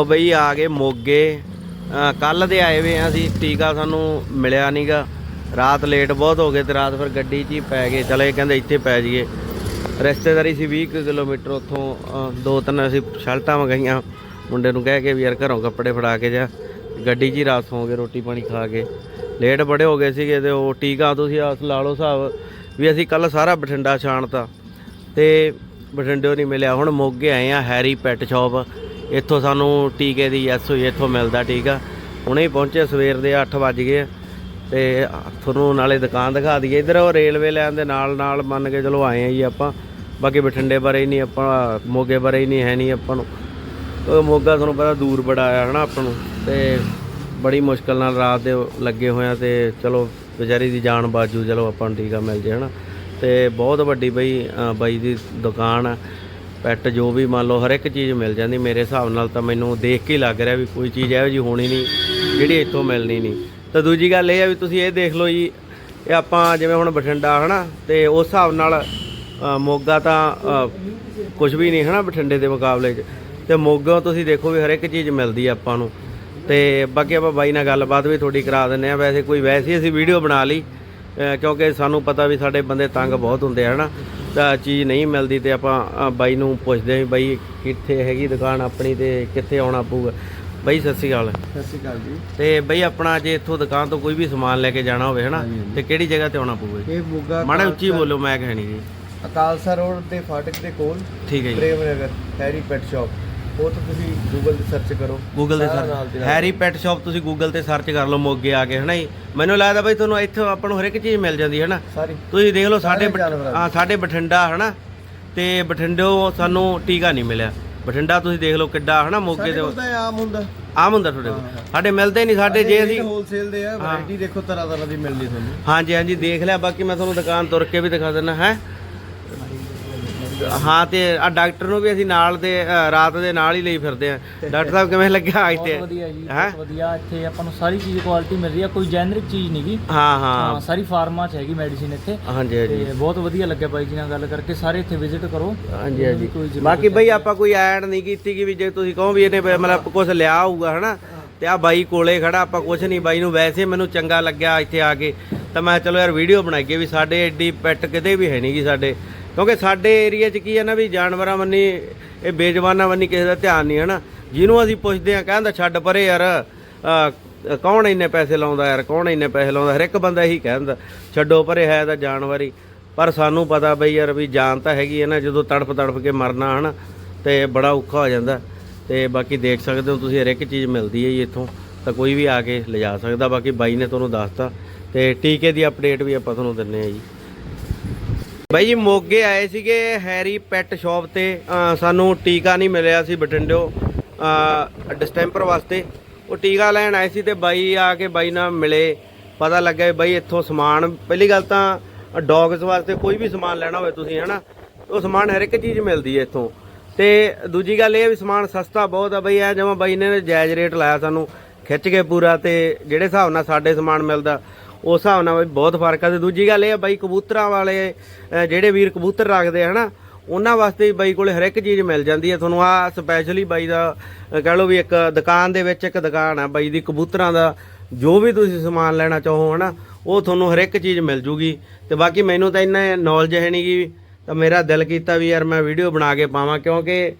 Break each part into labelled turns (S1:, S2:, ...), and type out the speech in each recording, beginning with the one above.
S1: ਉਹ ਬਈ ਆ ਗਏ ਮੋਗੇ। ਕੱਲ ਦੇ ਆਏ ਵੇ ਆ ਅਸੀਂ, ਟੀਕਾ ਸਾਨੂੰ ਮਿਲਿਆ ਨਹੀਂਗਾ ਰਾਤ ਲੇਟ ਬਹੁਤ ਹੋ ਗਏ ਤੇ ਰਾਤ ਫਿਰ ਗੱਡੀ 'ਚ ਹੀ ਪੈ ਗਏ। ਚਲੇ ਕਹਿੰਦੇ ਇੱਥੇ ਪੈ ਜਾਈਏ। ਰਿਸ਼ਤੇਦਾਰੀ ਸੀ 20 ਕੁ ਕਿਲੋਮੀਟਰ ਉੱਥੋਂ ਦੋ ਤਿੰਨ ਅਸੀਂ ਸ਼ਰਟਾਂ ਮੰਗਾਈਆਂ। ਮੁੰਡੇ ਨੂੰ ਕਹਿ ਕੇ ਵੀ ਯਾਰ ਘਰੋਂ ਕੱਪੜੇ ਫੜਾ ਕੇ ਜਾ। ਗੱਡੀ 'ਚ ਹੀ ਰਾਤ ਸੌਂ ਗਏ, ਰੋਟੀ ਪਾਣੀ ਖਾ ਕੇ। ਲੇਟ ਬੜੇ ਹੋ ਗਏ ਸੀਗੇ ਤੇ ਉਹ ਟੀਕਾ ਤੁਸੀਂ ਆਸ ਲਾ ਲਓ ਹਿਸਾਬ ਵੀ ਅਸੀਂ ਕੱਲ ਸਾਰਾ ਬਠਿੰਡਾ ਛਾਣਤਾ। ਤੇ ਬਠਿੰਡਿਓ ਨਹੀਂ ਮਿਲਿਆ। ਹੁਣ ਮੋਗੇ ਆਏ ਆ, ਹੈਰੀ ਪੈਟ ਸ਼ਾਪ ਇੱਥੋਂ ਸਾਨੂੰ ਟੀਕੇ ਦੀ ਯੈਸ ਹੋਈ, ਇੱਥੋਂ ਮਿਲਦਾ ਟੀਕਾ। ਹੁਣੇ ਹੀ ਪਹੁੰਚੇ, ਸਵੇਰ ਦੇ 8 ਵੱਜ ਗਏ। ਆ ਤੇ ਤੁਹਾਨੂੰ ਨਾਲੇ ਦੁਕਾਨ ਦਿਖਾ ਦਈਏ। ਇਧਰ ਉਹ ਰੇਲਵੇ ਲਾਈਨ ਦੇ ਨਾਲ ਨਾਲ ਮੰਨ ਕੇ ਚਲੋ ਆਏ ਆ ਜੀ ਆਪਾਂ। ਬਾਕੀ ਬਠਿੰਡੇ ਬਾਰੇ ਹੀ ਨਹੀਂ ਆਪਾਂ, ਮੋਗੇ ਬਾਰੇ ਹੀ ਨਹੀਂ, ਹੈ ਨਹੀਂ ਆਪਾਂ ਨੂੰ। ਉਹ ਮੋਗਾ ਤੁਹਾਨੂੰ ਪਤਾ ਦੂਰ ਬੜਾ ਆ, ਹਨਾ ਆਪਾਂ ਨੂੰ। ਤੇ ਬੜੀ ਮੁਸ਼ਕਲ ਨਾਲ ਰਾਤ ਦੇ ਲੱਗੇ ਹੋਏ ਆ ਤੇ ਚਲੋ ਵਿਚਾਰੀ ਦੀ ਜਾਨ ਬਾਜੂ, ਚਲੋ ਆਪਾਂ ਨੂੰ ਟੀਕਾ ਮਿਲ ਜੇ, ਹਨਾ। ਤੇ ਬਹੁਤ ਵੱਡੀ ਬਈ ਬਾਈ ਦੀ ਦੁਕਾਨ ਆ। ਪੈਟ ਜੋ ਵੀ ਮੰਨ ਲਓ ਹਰ ਇੱਕ ਚੀਜ਼ ਮਿਲ ਜਾਂਦੀ, ਮੇਰੇ ਹਿਸਾਬ ਨਾਲ ਤਾਂ ਮੈਨੂੰ ਦੇਖ ਕੇ ਹੀ ਲੱਗ ਰਿਹਾ ਵੀ ਕੋਈ ਚੀਜ਼ ਇਹੋ ਜੀ ਹੋਣੀ ਨਹੀਂ, ਜਿਹੜੀ ਇੱਥੋਂ ਮਿਲਣੀ ਨਹੀਂ। ਤਾਂ ਦੂਜੀ ਗੱਲ ਇਹ ਆ ਵੀ ਤੁਸੀਂ ਇਹ ਦੇਖ ਲਓ ਜੀ, ਇਹ ਆਪਾਂ ਜਿਵੇਂ ਹੁਣ ਬਠਿੰਡਾ ਹਨਾ, ਤੇ ਉਸ ਹਿਸਾਬ ਨਾਲ ਮੋਗਾ ਤਾਂ ਕੁਝ ਵੀ ਨਹੀਂ ਹਨਾ ਬਠਿੰਡੇ ਦੇ ਮੁਕਾਬਲੇ 'ਚ। ਤੇ ਮੋਗੋਂ ਤੁਸੀਂ ਦੇਖੋ ਵੀ ਹਰ ਇੱਕ ਚੀਜ਼ ਮਿਲਦੀ ਆ ਆਪਾਂ ਨੂੰ। ਤੇ ਬਾਕੀ ਆਪਾਂ ਬਾਈ ਨਾਲ ਗੱਲਬਾਤ ਵੀ ਥੋੜੀ ਕਰਾ ਦਿੰਨੇ ਆ ਵੈਸੇ ਕੋਈ ਵੈਸੇ ਅਸੀਂ ਵੀਡੀਓ ਬਣਾ ਲਈ ਕਿਉਂਕਿ ਸਾਨੂੰ ਪਤਾ ਵੀ ਸਾਡੇ ਬੰਦੇ ਤੰਗ ਬਹੁਤ ਹੁੰਦੇ ਆ ਹਨਾ। ਤਾਂ ਚੀਜ਼ ਨਹੀਂ ਮਿਲਦੀ ਤੇ ਆਪਾਂ ਬਾਈ ਨੂੰ ਪੁੱਛਦੇ ਆ ਬਾਈ ਕਿੱਥੇ ਹੈਗੀ ਦੁਕਾਨ ਆਪਣੀ ਤੇ ਕਿੱਥੇ ਆਉਣਾ ਪਊਗਾ। ਬਾਈ ਸਤਿ ਸ਼੍ਰੀ ਅਕਾਲ।
S2: ਸਤਿ ਸ਼੍ਰੀ ਅਕਾਲ ਜੀ।
S1: ਤੇ ਬਈ ਆਪਣਾ ਜੇ ਇੱਥੋਂ ਦੁਕਾਨ ਤੋਂ ਕੋਈ ਵੀ ਸਮਾਨ ਲੈ ਕੇ ਜਾਣਾ ਹੋਵੇ ਹਨਾ। ਤੇ ਕਿਹੜੀ ਜਗ੍ਹਾ ਤੇ ਆਉਣਾ ਪਊਗਾ?
S2: ਇਹ ਮੋਗਾ
S1: ਮਾੜਾ ਉੱਚੀ ਬੋਲੋ ਮੈਂ ਕਹਿਣੀ ਜੀ।
S2: ਅਕਾਲਸਾ ਰੋਡ ਦੇ ਫਾਟਕ ਦੇ ਕੋਲ
S1: ਠੀਕ ਹੈ ਜੀ।
S2: Prem Nagar Harry pet shop ਉਹ ਤੋਂ ਤੁਸੀਂ ਗੂਗਲ ਤੇ ਸਰਚ ਕਰੋ।
S1: ਗੂਗਲ ਤੇ
S2: ਸਾਰਾ ਨਾਲ ਦੀ
S1: ਸਰਚ
S2: ਨਾਲ।
S1: ਹੈਰੀ ਪੈਟ ਸ਼ਾਪ ਤੁਸੀਂ ਗੂਗਲ ਤੇ ਸਰਚ ਕਰ ਲਓ ਮੋਗੇ ਆ ਕੇ ਹਨਾ ਜੀ? ਮੈਨੂੰ ਲੱਗਦਾ ਬਈ ਤੁਹਾਨੂੰ ਇੱਥੋਂ ਆਪਾਂ ਨੂੰ ਹਰ ਇੱਕ ਚੀਜ਼ ਮਿਲ ਜਾਂਦੀ ਹੈ ਨਾ
S2: ਸਾਰੀ
S1: ਤੁਸੀਂ ਦੇਖ ਲਓ ਸਾਡੇ
S2: ਸਾਰੇ
S1: ਬਠ-
S2: ਜਾਨਵਰਾਂ ਦੀ।
S1: ਹਾਂ ਸਾਡੇ ਬਠਿੰਡਾ ਹਨਾ? ਤੇ ਬਠਿੰਡਿਓ ਸਾਨੂੰ ਟੀਕਾ ਨਹੀਂ ਮਿਲਿਆ। ਬਠਿੰਡਾ ਤੁਸੀਂ ਦੇਖ ਲਓ ਕਿੱਡਾ ਹਨਾ ਮੋਗੇ
S2: ਸਾਡੇ
S1: ਦੇ
S2: ਕੋਲ ਤਾਂ ਇਹ ਆਮ ਹੁੰਦਾ।
S1: ਆਮ ਹੁੰਦਾ ਤੁਹਾਡੇ ਕੋਲ। ਸਾਡੇ ਮਿਲਦੇ ਨਹੀਂ ਸਾਡੇ ਜੇ ਅਸੀਂ
S2: ਹੋਲਸੇਲ ਦੇ ਆ ਵੈਰਾਈਟੀ ਦੇਖੋ ਤਰ੍ਹਾਂ ਤਰ੍ਹਾਂ ਦੀ ਮਿਲਦੀ ਤੁਹਾਨੂੰ।
S1: ਹਾਂਜੀ ਹਾਂਜੀ ਦੇਖ ਲਿਆ ਬਾਕੀ ਮੈਂ ਤੁਹਾਨੂੰ ਦੁਕਾਨ ਤੁਰ ਕੇ ਵੀ ਦਿਖਾ ਦਿੰਦਾ ਹੈ? ਹਾਂ ਤੇ ਆ ਡਾਕਟਰ ਨੂੰ ਵੀ ਅਸੀਂ ਨਾਲ ਦੇ ਅ, ਰਾਤ ਦੇ ਨਾਲ ਹੀ ਲਈ ਫਿਰਦੇ ਆ ਡਾਕਟਰ ਸਾਹਿਬ ਕਿਵੇਂ ਲੱਗਿਆ ਇੱਥੇ
S3: ਬਹੁਤ ਵਧੀਆ ਜੀ
S1: ਹੈਂ?
S3: ਬਹੁਤ ਵਧੀਆ। ਇੱਥੇ ਆਪਾਂ ਨੂੰ ਸਾਰੀ ਚੀਜ਼ ਕੁਆਲਿਟੀ ਮਿਲ ਰਹੀ ਆ ਕੋਈ ਜੈਨਰਿਕ ਚੀਜ਼ ਨਹੀਂਗੀ
S1: ਹਾਂ
S3: ਹਾਂ।
S1: ਹਾਂ
S3: ਸਾਰੀ ਫਾਰਮਾ ਚ ਹੈਗੀ ਮੈਡੀਸਿਨ ਇੱਥੇ।
S1: ਹਾਂਜੀ ਹਾਂਜੀ।
S3: ਤੇ ਬਹੁਤ ਵਧੀਆ ਲੱਗਿਆ ਬਾਈ ਜੀ ਨਾਲ ਗੱਲ ਕਰਕੇ। ਸਾਰੇ ਇੱਥੇ ਵਿਜ਼ਿਟ ਕਰੋ।
S1: ਹਾਂਜੀ
S3: ਕੋਈ
S1: ਹਾਂਜੀ।
S3: ਜ਼ਰੂਰਤ
S1: ਬਾਕੀ ਬਈ ਆਪਾਂ ਕੋਈ ਐਡ ਨਹੀਂ ਕੀਤੀ ਕਿ ਵੀ ਜੇ ਤੁਸੀਂ ਕਹੋ ਵੀ ਇਹਨੇ ਬ- ਮਤਲਬ ਕੁਝ ਲਿਆ ਹੋਊਗਾ ਹਨਾ? ਤੇ ਆ ਬਾਈ ਕੋਲੇ ਖੜਾ ਆਪਾਂ ਕੁਝ ਨਹੀਂ। ਬਾਈ ਨੂੰ ਵੈਸੇ ਮੈਨੂੰ ਚੰਗਾ ਲੱਗਿਆ ਇੱਥੇ ਆ ਕੇ। ਤਾਂ ਮੈਂ ਕਿਹਾ ਚਲੋ ਯਾਰ ਵੀਡੀਓ ਬਣਾਈਏ ਵੀ ਸਾਡੇ ਐਡੀ ਪੈਟ ਕਿਤੇ ਵੀ ਹੈ ਨਹੀਂਗੀ ਸਾਡੇ। ਕਿਉਂਕਿ ਸਾਡੇ ਏਰੀਆ 'ਚ ਕੀ ਹੈ ਨਾ ਵੀ ਜਾਨਵਰਾਂ ਬੰਨੀ ਇਹ ਬੇਜਵਾਨਾਂ ਬੰਨੀ ਕਿਸੇ ਦਾ ਧਿਆਨ ਨਹੀਂ ਹੈ ਨਾ। ਜਿਹਨੂੰ ਅਸੀਂ ਪੁੱਛਦੇ ਆ ਕਹਿੰਦਾ ਛੱਡ ਪਰੇ ਯਾਰ ਕੌਣ ਇੰਨੇ ਪੈਸੇ ਲਾਉਂਦਾ ਯਾਰ, ਕੌਣ ਇੰਨੇ ਪੈਸੇ ਲਾਉਂਦਾ? ਹਰ ਇੱਕ ਬੰਦਾ ਇਹੀ ਕਹਿੰਦਾ, ਛੱਡੋ ਪਰੇ ਹੈ ਤਾਂ ਜਾਨਵਰ। ਹੀ ਪਰ ਸਾਨੂੰ ਪਤਾ ਬਈ ਯਾਰ ਵੀ ਜਾਨ ਤਾਂ ਹੈਗੀ ਹੈ ਨਾ, ਜਦੋਂ ਤੜਫ ਤੜਫ ਕੇ ਮਰਨਾ ਹਨਾ, ਤੇ ਬੜਾ ਔਖਾ ਹੋ ਜਾਂਦਾ। ਤੇ ਬਾਕੀ ਦੇਖ ਸਕਦੇ ਹੋ ਤੁਸੀਂ, ਹਰ ਇੱਕ ਚੀਜ਼ ਮਿਲਦੀ ਹੈ ਜੀ ਇੱਥੋਂ, ਤਾਂ ਕੋਈ ਵੀ ਆ ਕੇ ਲਿਜਾ ਸਕਦਾ। ਬਾਕੀ ਬਾਈ ਨੇ ਤੁਹਾਨੂੰ ਦੱਸਤਾ, ਤੇ ਟੀਕੇ ਦੀ ਅਪਡੇਟ ਵੀ ਆਪਾਂ ਤੁਹਾਨੂੰ ਦਿੰਨੇ ਆ ਜੀ। ਬਾਈ ਜੀ, ਮੋਗੇ ਆਏ ਸੀਗੇ ਹੈਰੀ ਪੈਟ ਸ਼ਾਪ ਤੇ। ਸਾਨੂੰ ਟੀਕਾ ਨਹੀਂ ਮਿਲਿਆ ਸੀ ਬਠਿੰਡਿਓ ਡਿਸਟੈਂਪਰ ਵਾਸਤੇ। ਉਹ ਟੀਕਾ ਲੈਣ ਆਏ ਸੀ ਤੇ ਬਾਈ ਆ ਕੇ ਬਾਈ ਨਾਲ ਮਿਲੇ। ਪਤਾ ਲੱਗਿਆ ਬਾਈ ਇੱਥੋਂ ਸਮਾਨ, ਪਹਿਲੀ ਗੱਲ ਤਾਂ ਡੌਗਸ ਵਾਸਤੇ ਕੋਈ ਵੀ ਸਮਾਨ ਲੈਣਾ ਹੋਵੇ ਤੁਸੀਂ, ਹਨਾ? ਉਹ ਸਮਾਨ ਹਰ ਇੱਕ ਚੀਜ਼ ਮਿਲਦੀ ਹੈ ਇੱਥੋਂ। ਤੇ ਦੂਜੀ ਗੱਲ ਇਹ ਵੀ ਸਮਾਨ ਸਸਤਾ ਬਹੁਤ ਆ ਬਈ ਆ ਜਿਵੇਂ ਬਾਈ ਨੇ ਜਾਇਜ਼ ਰੇਟ ਲਾਇਆ ਸਾਨੂੰ। ਖਿੱਚ ਕੇ ਪੂਰਾ ਤੇ ਜਿਹੜੇ ਹਿਸਾਬ ਨਾਲ ਸਾਡੇ ਸਮਾਨ ਮਿਲਦਾ ਉਸ ਹਿਸਾਬ ਨਾਲ ਬਈ ਬਹੁਤ ਫ਼ਰਕ ਆ। ਤੇ ਦੂਜੀ ਗੱਲ ਇਹ ਆ ਬਾਈ ਕਬੂਤਰਾਂ ਵਾਲੇ ਜਿਹੜੇ ਵੀਰ ਕਬੂਤਰ ਰੱਖਦੇ ਆ, ਹਨਾ? ਉਹਨਾਂ ਵਾਸਤੇ ਵੀ ਬਾਈ ਕੋਲੇ ਹਰ ਇੱਕ ਚੀਜ਼ ਮਿਲ ਜਾਂਦੀ ਹੈ ਤੁਹਾਨੂੰ ਆ ਸਪੈਸ਼ਲੀ ਬਾਈ ਦਾ ਕਹਿ ਲਓ ਵੀ ਇੱਕ ਦੁਕਾਨ ਦੇ ਵਿੱਚ ਇੱਕ ਦੁਕਾਨ ਆ ਬਾਈ ਦੀ ਕਬੂਤਰਾਂ ਦਾ, ਜੋ ਵੀ ਤੁਸੀਂ ਸਮਾਨ ਲੈਣਾ ਚਾਹੋ, ਹਨਾ, ਉਹ ਤੁਹਾਨੂੰ ਹਰ ਇੱਕ ਚੀਜ਼ ਮਿਲ ਜੂਗੀ। ਤੇ ਬਾਕੀ ਮੈਨੂੰ ਤਾਂ ਇੰਨਾ ਨੌਲੇਜ ਹੈ ਨਹੀਂ ਗੀ, ਤਾਂ ਮੇਰਾ ਦਿਲ ਕੀਤਾ ਵੀ ਯਾਰ ਮੈਂ ਵੀਡੀਓ ਬਣਾ ਕੇ ਪਾਵਾਂ, ਕਿਉਂਕਿ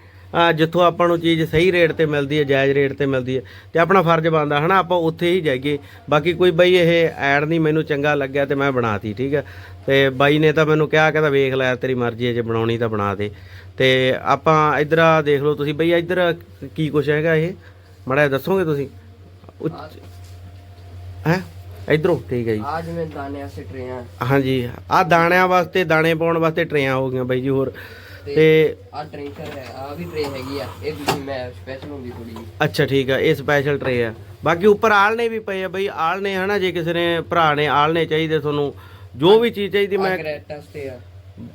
S1: ਜਿੱਥੋਂ ਆਪਾਂ ਨੂੰ ਚੀਜ਼ ਸਹੀ ਰੇਟ ਤੇ ਮਿਲਦੀ ਹੈ ਜਾਇਜ਼ ਰੇਟ ਤੇ ਮਿਲਦੀ ਹੈ ਤੇ ਆਪਣਾ ਫਰਜ਼ ਬਣਦਾ ਹਨਾ? ਆਪਾਂ ਉੱਥੇ ਹੀ ਜਾਈਏ। ਬਾਕੀ ਕੋਈ ਬਈ ਇਹ ਐਡ ਨਹੀਂ ਮੈਨੂੰ ਚੰਗਾ ਲੱਗਿਆ ਤੇ ਮੈਂ ਬਣਾਤੀ ਠੀਕ ਹੈ? ਤੇ ਬਾਈ ਨੇ ਤਾਂ ਮੈਨੂੰ ਕਿਹਾ ਕਹਿੰਦਾ ਵੇਖ ਲੈ ਤੇਰੀ ਮਰਜ਼ੀ ਹੈ ਜੇ ਬਣਾਉਣੀ ਤਾਂ ਬਣਾ ਦੇ। ਤੇ ਆਪਾਂ ਇਧਰ ਆ ਦੇਖ ਲਓ ਤੁਸੀਂ ਬਈ ਇਧਰ ਕੀ ਕੁਛ ਹੈਗਾ ਇਹ? ਮੜਾ ਦੱਸੋਗੇ ਤੁਸੀਂ? ਹੈ? ਇਧਰੋਂ ਠੀਕ ਹੈ ਜੀ।
S2: ਆ ਜਿਵੇਂ ਦਾਣੇ ਵਾਸਤੇ ਟਰੇਆਂ।
S1: ਹਾਂਜੀ। ਆ ਦਾਣਿਆਂ ਵਾਸਤੇ ਦਾਣੇ ਪਾਉਣ ਵਾਸਤੇ ਟਰੇਆਂ ਹੋ ਗਈਆਂ ਬਾਈ ਜੀ ਹੋਰ। ਤੇ
S2: ਆ ਡਰਿੰਕਰ ਹੈ ਆ ਵੀ ਟਰੇ ਹੈਗੀ ਆ। ਇਹ ਦੂਜੀ ਮੈਂ ਸਪੈਸ਼ਲ ਹੁੰਦੀ ਥੋੜੀ ਜੀ
S1: ਅੱਛਾ ਠੀਕ ਆ ਇਹ ਸਪੈਸ਼ਲ ਟਰੇ ਆ। ਬਾਕੀ ਉੱਪਰ ਆਲਣੇ ਵੀ ਪਏ ਆ ਬਈ ਆਲਣੇ ਹਨਾ ਜੇ ਕਿਸੇ ਨੇ ਭਰਾ ਨੇ ਆਲਣੇ ਚਾਹੀਦੇ ਤੁਹਾਨੂੰ ਜੋ ਵੀ ਚੀਜ਼ ਚਾਹੀਦੀ ਮੈਂ
S2: ਗ੍ਰੈਟਸ ਤੇ ਆ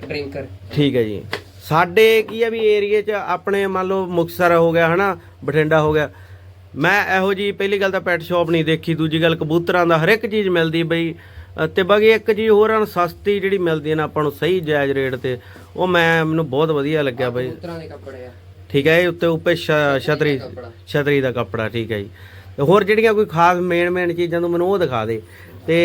S2: ਡਰਿੰਕਰ
S1: ਠੀਕ ਹੈ ਜੀ। ਸਾਡੇ ਕੀ ਆ ਵੀ ਏਰੀਏ 'ਚ ਆਪਣੇ ਮੰਨ ਲਓ ਮੁਕਤਸਰ ਹੋ ਗਿਆ ਹਨਾ ਬਠਿੰਡਾ ਹੋ ਗਿਆ। ਮੈਂ ਇਹੋ ਜੀ ਪਹਿਲੀ ਗੱਲ ਤਾਂ ਪੈਟ ਸ਼ਾਪ ਨਹੀਂ ਦੇਖੀ ਦੂਜੀ ਗੱਲ ਕਬੂਤਰਾਂ ਦਾ ਹਰ ਇੱਕ ਚੀਜ਼ ਮਿਲਦੀ ਬਈ। ਤੇ ਬਾਕੀ ਇੱਕ ਚੀਜ਼ ਹੋਰ ਸਸਤੀ ਜਿਹੜੀ ਮਿਲਦੀ ਹੈ ਨਾ ਆਪਾਂ ਨੂੰ ਸਹੀ ਜਾਇਜ਼ ਰੇਟ ਤੇ। ਉਹ ਮੈਂ ਮੈਨੂੰ ਬਹੁਤ ਵਧੀਆ ਲੱਗਿਆ ਬਈ।
S2: ਕਬੂਤਰਾਂ ਦੇ ਕੱਪੜੇ ਆ।
S1: ਠੀਕ ਹੈ ਇਹ ਉੱਤੇ ਉੱਪਰ ਛਤਰੀ। ਛਤਰੀ ਦਾ ਕੱਪੜਾ ਠੀਕ ਹੈ ਜੀ। ਤੇ ਹੋਰ ਜਿਹੜੀਆਂ ਕੋਈ ਖਾਸ ਮੇਨ ਮੇਨ ਚੀਜ਼ਾਂ ਤੂੰ ਮੈਨੂੰ ਉਹ ਦਿਖਾ ਦੇ। ਤੇ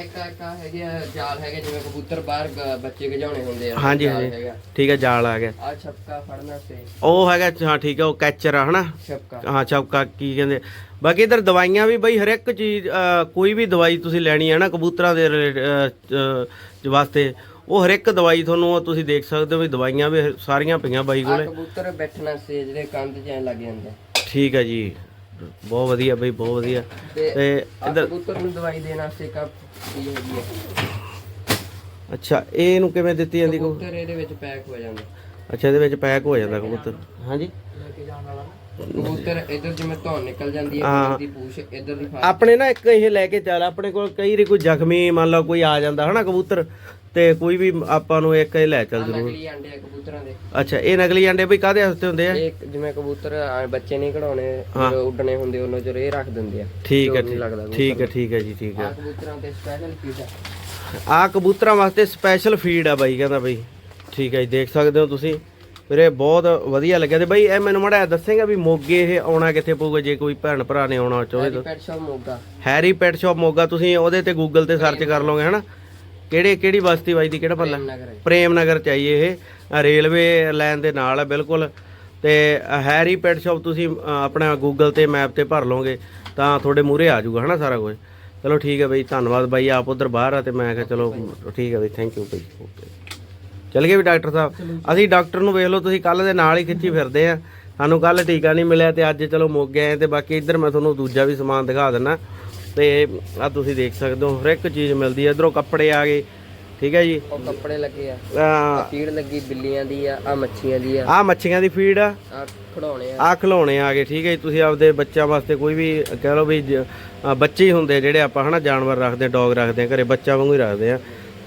S2: ਇੱਕ ਇੱਕ ਹੈਗੇ ਜਾਲ ਹੈਗੇ ਜਿਵੇਂ ਕਬੂਤਰ ਬਾਹਰ ਬੱਚੇ ਗਜਾਉਣੇ ਹੁੰਦੇ ਆ।
S1: ਹਾਂਜੀ ਹਾਂਜੀ। ਠੀਕ ਹੈ ਜਾਲ ਆ ਗਿਆ।
S2: ਆ ਛਪਕਾ ਫੜਨਾ ਤੇ।
S1: ਉਹ ਹੈਗਾ ਹਾਂ ਠੀਕ ਹੈ ਉਹ ਕੈਚਰ ਆ ਹਨਾ?
S2: ਛਪਕਾ।
S1: ਹਾਂ ਚੌਕਾ ਕੀ ਕਹਿੰਦੇ। ਬਾਕੀ ਇਧਰ ਦਵਾਈਆਂ ਵੀ ਬਈ ਹਰ ਇੱਕ ਚੀਜ਼ ਕੋਈ ਵੀ ਦਵਾਈ ਤੁਸੀਂ ਲੈਣੀ ਹੈ ਨਾ ਕਬੂਤਰਾਂ ਦੇ ਵਾਸਤੇ ਉਹ ਹਰ ਇੱਕ ਦਵਾਈ ਤੁਹਾਨੂੰ ਤੁਸੀਂ ਦੇਖ ਸਕਦੇ ਹੋ ਵੀ ਦਵਾਈਆਂ ਵੀ ਸਾਰੀਆਂ ਪਈਆਂ ਬਾਈ ਕੋਲੇ।
S2: ਕਬੂਤਰ ਬੈਠਣਾ ਸੀ ਜਿਹੜੇ ਕੰਧ 'ਚ ਐਂ ਲੱਗ ਜਾਂਦਾ।
S1: ਠੀਕ ਹੈ ਜੀ। ਬਹੁਤ ਵਧੀਆ ਬਈ ਬਹੁਤ ਵਧੀਆ।
S2: ਤੇ
S1: ਇਧਰ
S2: ਕਬੂਤਰ ਨੂੰ ਦਵਾਈ ਦੇਣ ਵਾਸਤੇ ਇੱਕ ਚੀਜ਼ ਹੈਗੀ ਹੈ
S1: ਅੱਛਾ ਇਹ ਇਹਨੂੰ ਕਿਵੇਂ ਦਿੱਤੀ ਜਾਂਦੀ ਕਬੂ-
S2: ਕਬੂਤਰ ਇਹਦੇ ਵਿੱਚ ਪੈਕ ਹੋ ਜਾਂਦਾ।
S1: ਅੱਛਾ ਇਹਦੇ ਵਿੱਚ ਪੈਕ ਹੋ ਜਾਂਦਾ ਕਬੂਤਰ। ਹਾਂਜੀ।
S2: ਕਬੂਤਰ ਇਧਰ ਜਿਵੇਂ ਧੌਣ ਨਿਕਲ ਜਾਂਦੀ ਹੈ ਦੀ ਪੂਛ ਇਧਰ ਦੀ
S1: ਆਪਣੇ ਨਾ ਇੱਕ ਇਹ ਲੈ ਕੇ ਚੱਲ ਆਪਣੇ ਕੋਲ ਕਈ ਵਾਰੀ ਕੋਈ ਜ਼ਖਮੀ ਮੰਨ ਲਓ ਕੋਈ ਆ ਜਾਂਦਾ ਹਨਾ ਕਬੂਤਰ। ਤੇ ਕੋਈ ਵੀ ਆਪਾਂ ਨੂੰ ਇੱਕ ਇਹ ਲੈ ਚੱਲ ਜ਼ਰੂਰ।
S2: ਨਕਲੀ ਅੰਡੇ ਆ ਕਬੂਤਰਾਂ ਦੇ।
S1: ਅੱਛਾ ਇਹ ਨਕਲੀ ਅੰਡੇ ਬਈ ਕਾਹਦੇ ਵਾਸਤੇ ਹੁੰਦੇ ਆ?
S2: ਇਹ ਜਿਵੇਂ ਕਬੂਤਰ ਆ, ਬੱਚੇ ਨਹੀਂ ਕਢਾਉਣੇ
S1: ਹਾਂ।
S2: ਜਦੋਂ ਉੱਡਣੇ ਹੁੰਦੇ ਉਹਨਾਂ ਚਿਰ ਇਹ ਰੱਖ ਦਿੰਦੇ ਆ।
S1: ਠੀਕ ਹੈ
S2: ਜ਼ੋਰ ਨਹੀਂ ਲੱਗਦਾ
S1: ਠੀਕ ਹੈ ਠੀਕ ਹੈ ਜੀ ਠੀਕ
S2: ਆ
S1: ਹੈ
S2: ਕਬੂਤਰਾਂ ਤੇ ਸਪੈਸ਼ਲ ਫੀਡ ਆ।
S1: ਆ ਕਬੂਤਰਾਂ ਵਾਸਤੇ ਸਪੈਸ਼ਲ ਫੀਡ ਆ ਬਾਈ ਕਹਿੰਦਾ ਬਾਈ। ਠੀਕ ਹੈ ਜੀ ਦੇਖ ਸਕਦੇ ਹੋ ਤੁਸੀਂ। ਵੀਰੇ ਬਹੁਤ ਵਧੀਆ ਲੱਗਿਆ ਤੇ ਬਾਈ ਇਹ ਮੈਨੂੰ ਮੜਾ ਦੱਸੇਗਾ ਵੀ ਮੋਗੇ ਇਹ ਆਉਣਾ ਕਿੱਥੇ ਪਊਗਾ ਜੇ ਕੋਈ ਭੈਣ ਭਰਾ ਨੇ ਆਉਣਾ ਚਾਹੇ ਤਾਂ।
S2: Pet shop Moga.
S1: Harry pet shop Moga ਤੁਸੀਂ ਉਹਦੇ ਤੇ ਗੂਗਲ ਤੇ ਸਰਚ ਕਰ ਲਓਗੇ ਹਨਾ? ਕਿਹੜੇ ਕਿਹੜੀ ਬਸਤੀ ਵੱਜਦੀ ਕਿਹੜਾ ਪੱਲਾ? ਪ੍ਰੇਮ ਨਗਰ ਚ ਆਈ ਇਹ। ਰੇਲਵੇ ਲਾਈਨ ਦੇ ਨਾਲ ਹੈ ਬਿਲਕੁਲ। ਤੇ ਹੈਰੀ ਪੈਟ ਸ਼ਾਪ ਤੁਸੀਂ ਆਪਣਾ ਗੂਗਲ ਤੇ ਮੈਪ ਤੇ ਭਰ ਲਓਗੇ ਤਾਂ ਤੁਹਾਡੇ ਮੂਹਰੇ ਆ ਜਾਊਗਾ ਹਨਾ ਸਾਰਾ ਕੁਝ। ਚਲੋ ਠੀਕ ਹੈ ਬਈ ਧੰਨਵਾਦ ਬਾਈ ਆਪ ਉਧਰ ਬਾਹਰ ਆ ਤੇ ਮੈਂ ਕਿਹਾ ਚਲੋ ਠੀਕ ਹੈ ਬਈ ਥੈਂਕ ਯੂ ਬਈ। ਓਕੇ ਚਲ ਗਏ ਵੀ ਡਾਕਟਰ ਸਾਹਿਬ। ਅਸੀਂ ਡਾਕਟਰ ਨੂੰ ਵੇਖ ਲਓ ਤੁਸੀਂ ਕੱਲ ਦੇ ਨਾਲ ਹੀ ਖਿੱਚੀ ਫਿਰਦੇ ਆ। ਸਾਨੂੰ ਕੱਲ ਟੀਕਾ ਨਹੀਂ ਮਿਲਿਆ ਤੇ ਅੱਜ ਚਲੋ ਮੁੱਕ ਗਏ ਤੇ ਬਾਕੀ ਇੱਧਰ ਮੈਂ ਤੁਹਾਨੂੰ ਦੂਜਾ ਵੀ ਸਮਾਨ ਦਿਖਾ ਦਿੰਨਾ ਤੇ ਆ ਤੁਸੀਂ ਦੇਖ ਸਕਦੇ ਹੋ ਹਰ ਇੱਕ ਚੀਜ਼ ਮਿਲਦੀ ਹੈ ਇਧਰੋਂ ਕੱਪੜੇ ਆ ਗਏ ਠੀਕ ਹੈ ਜੀ?
S2: ਉਹ ਕੱਪੜੇ ਲੱਗੇ ਆ।
S1: ਆ।
S2: ਫੀਡ ਲੱਗੀ ਬਿੱਲੀਆਂ ਦੀ ਆ ਆ ਮੱਛੀਆਂ ਦੀ ਆ।
S1: ਆ ਮੱਛੀਆਂ ਦੀ ਫੀਡ ਆ?
S2: ਆ ਆ।
S1: ਆ ਖਿਲੌਣੇ ਆ ਗਏ ਠੀਕ ਹੈ ਜੀ। ਤੁਸੀਂ ਆਪਦੇ ਬੱਚਿਆਂ ਵਾਸਤੇ ਕੋਈ ਵੀ ਕਹਿ ਲਓ ਵੀ ਬੱਚੇ ਹੀ ਹੁੰਦੇ ਜਿਹੜੇ ਆਪਾਂ ਹਨਾ ਜਾਨਵਰ ਰੱਖਦੇ ਡੌਗ ਰੱਖਦੇ ਘਰੇ ਬੱਚਾ ਵਾਂਗੂ ਹੀ ਰੱਖਦੇ ਆ।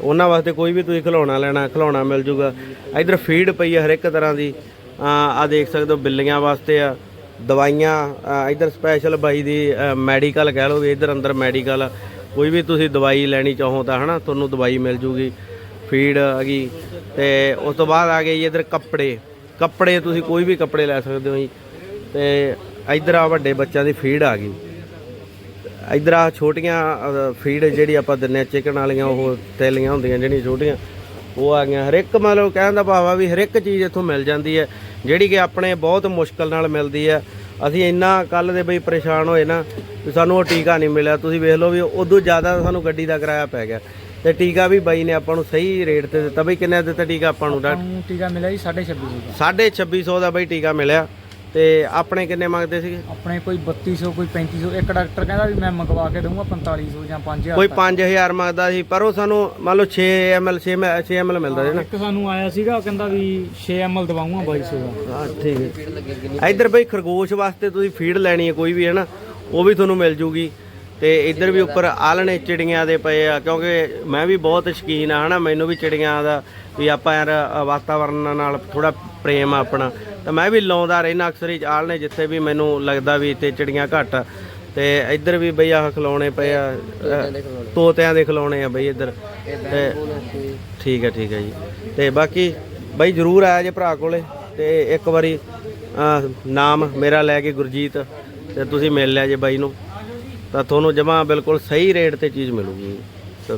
S1: ਉਹਨਾਂ ਵਾਸਤੇ ਕੋਈ ਵੀ ਤੁਸੀਂ ਖਿਲੌਣਾ ਲੈਣਾ ਖਿਲੌਣਾ ਮਿਲ ਜੂਗਾ। ਇਧਰ ਫੀਡ ਪਈ ਆ ਹਰ ਇੱਕ ਤਰ੍ਹਾਂ ਦੀ। ਆ ਆ ਦੇਖ ਸਕਦੇ ਹੋ ਬਿੱਲੀਆਂ ਵਾਸਤੇ ਆ। ਦਵਾਈਆਂ ਅ, ਇੱਧਰ ਸਪੈਸ਼ਲ ਬਾਈ ਦੀ ਮੈਡੀਕਲ ਕਹਿ ਲਓ ਵੀ ਇੱਧਰ ਅੰਦਰ ਮੈਡੀਕਲ ਕੋਈ ਵੀ ਤੁਸੀਂ ਦਵਾਈ ਲੈਣੀ ਚਾਹੋ ਤਾਂ ਹਨਾ ਤੁਹਾਨੂੰ ਦਵਾਈ ਮਿਲ ਜੂਗੀ ਫੀਡ ਆ ਗਈ ਤੇ ਉਸ ਤੋਂ ਬਾਅਦ ਆ ਗਏ ਜੀ ਇੱਧਰ ਕੱਪੜੇ ਕੱਪੜੇ ਤੁਸੀਂ ਕੋਈ ਵੀ ਕੱਪੜੇ ਲੈ ਸਕਦੇ ਹੋ ਜੀ ਤੇ ਇੱਧਰ ਆ ਵੱਡੇ ਬੱਚਿਆਂ ਦੀ ਫੀਡ ਆ ਗਈ। ਇੱਧਰ ਆ ਛੋਟੀਆਂ ਫੀਡ ਜਿਹੜੀ ਆਪਾਂ ਦਿੰਨੇ ਆ ਚਿਕਨ ਵਾਲੀਆਂ ਉਹ ਤੇਲੀਆਂ ਹੁੰਦੀਆਂ ਜਿਹੜੀਆਂ ਛੋਟੀਆਂ ਉਹ ਆ ਗਈਆਂ। ਹਰ ਇੱਕ ਮਤਲਬ ਕਹਿਣ ਦਾ ਭਾਵ ਆ ਵੀ ਹਰ ਇੱਕ ਚੀਜ਼ ਇੱਥੋਂ ਮਿਲ ਜਾਂਦੀ ਹੈ। ਜਿਹੜੀ ਕਿ ਆਪਣੇ ਬਹੁਤ ਮੁਸ਼ਕਲ ਨਾਲ ਮਿਲਦੀ ਹੈ। ਅਸੀਂ ਇੰਨਾ ਕੱਲ ਦੇ ਬਈ ਪਰੇਸ਼ਾਨ ਹੋਏ ਨਾ ਵੀ ਸਾਨੂੰ ਉਹ ਟੀਕਾ ਨਹੀਂ ਮਿਲਿਆ। ਤੁਸੀਂ ਵੇਖ ਲਓ ਵੀ ਉਦੋਂ ਜ਼ਿਆਦਾ ਸਾਨੂੰ ਗੱਡੀ ਦਾ ਕਿਰਾਇਆ ਪੈ ਗਿਆ। ਤੇ ਟੀਕਾ ਵੀ ਬਾਈ ਨੇ ਆਪਾਂ ਨੂੰ ਸਹੀ ਰੇਟ ਤੇ ਦਿੱਤਾ। ਬਈ ਕਿੰਨੇ ਦਿੱਤਾ ਟੀਕਾ ਆਪਾਂ ਨੂੰ
S3: ਟੀਕਾ ਮਿਲਿਆ ਜੀ 2650 ਦਾ।
S1: 2600 ਦਾ ਬਈ ਟੀਕਾ ਮਿਲਿਆ। ਤੇ ਆਪਣੇ ਕਿੰਨੇ ਮੰਗਦੇ ਸੀਗੇ?
S3: ਆਪਣੇ ਕੋਈ 3200 ਕੋਈ 3500 ਇੱਕ ਡਾਕਟਰ ਕਹਿੰਦਾ ਵੀ ਮੈਂ ਮੰਗਵਾ ਕੇ ਦਊਂਗਾ 4500 ਜਾਂ 5000
S1: ਕੋਈ 5000 ਮੰਗਦਾ ਸੀ ਪਰ ਉਹ ਸਾਨੂੰ ਮੰਨ ਲਓ 6 ml 6 6 ml ਮਿਲਦਾ ਸੀ ਨਾ।
S3: ਇੱਕ ਸਾਨੂੰ ਆਇਆ ਸੀਗਾ ਕਹਿੰਦਾ ਵੀ 6 ml ਦਵਾਉਂਗਾ 2200 ਦਾ।
S1: ਹਾਂ ਠੀਕ ਹੈ। ਇੱਧਰ ਬਈ ਖਰਗੋਸ਼ ਵਾਸਤੇ ਤੁਸੀਂ ਫੀਡ ਲੈਣੀ ਹੈ ਕੋਈ ਵੀ ਹੈ ਨਾ ਉਹ ਵੀ ਤੁਹਾਨੂੰ ਮਿਲ ਜੂਗੀ। ਤੇ ਇੱਧਰ ਵੀ ਉੱਪਰ ਆਲਣੇ ਚਿੜੀਆਂ ਦੇ ਪਏ ਆ ਕਿਉਂਕਿ ਮੈਂ ਵੀ ਬਹੁਤ ਸ਼ਕੀਨ ਆ ਹਨਾ ਮੈਨੂੰ ਵੀ ਚਿੜੀਆਂ ਦਾ ਵੀ ਆਪਾਂ ਯਾਰ ਅ, ਵਾਤਾਵਰਣ ਨਾਲ ਥੋੜਾ ਪ੍ਰੇਮ ਆ ਆਪਣਾ। ਤਾਂ ਮੈਂ ਵੀ ਲਾਉਂਦਾ ਰਹਿਣਾ ਅਕਸਰ ਹੀ ਆਲਣੇ ਜਿੱਥੇ ਵੀ ਮੈਨੂੰ ਲੱਗਦਾ ਵੀ ਇੱਥੇ ਚਿੜੀਆਂ ਘੱਟ। ਤੇ ਇੱਧਰ ਵੀ ਬਈ ਆਹ ਖਿਲੌਣੇ ਪਏ ਆ। ਤੋਤਿਆਂ ਦੇ ਖਿਲੌਣੇ। ਆ ਬਈ ਇੱਧਰ। ਤੇ ਠੀਕ ਹੈ ਠੀਕ ਹੈ ਜੀ। ਤੇ ਬਾਕੀ ਬਾਈ ਜਰੂਰ ਆਇਆ ਜੇ ਭਰਾ ਕੋਲੇ ਤੇ ਇੱਕ ਵਾਰੀ ਨਾਮ ਮੇਰਾ ਲੈ ਕੇ ਗੁਰਜੀਤ ਤੇ ਤੁਸੀਂ ਮਿਲ ਲਿਆ ਜੇ ਬਾਈ ਨੂੰ। ਤਾਂ ਤੁਹਾਨੂੰ ਜਮਾ ਬਿਲਕੁਲ ਸਹੀ ਰੇਟ ਤੇ ਚੀਜ਼ ਮਿਲੂਗੀ। ਤਾਂ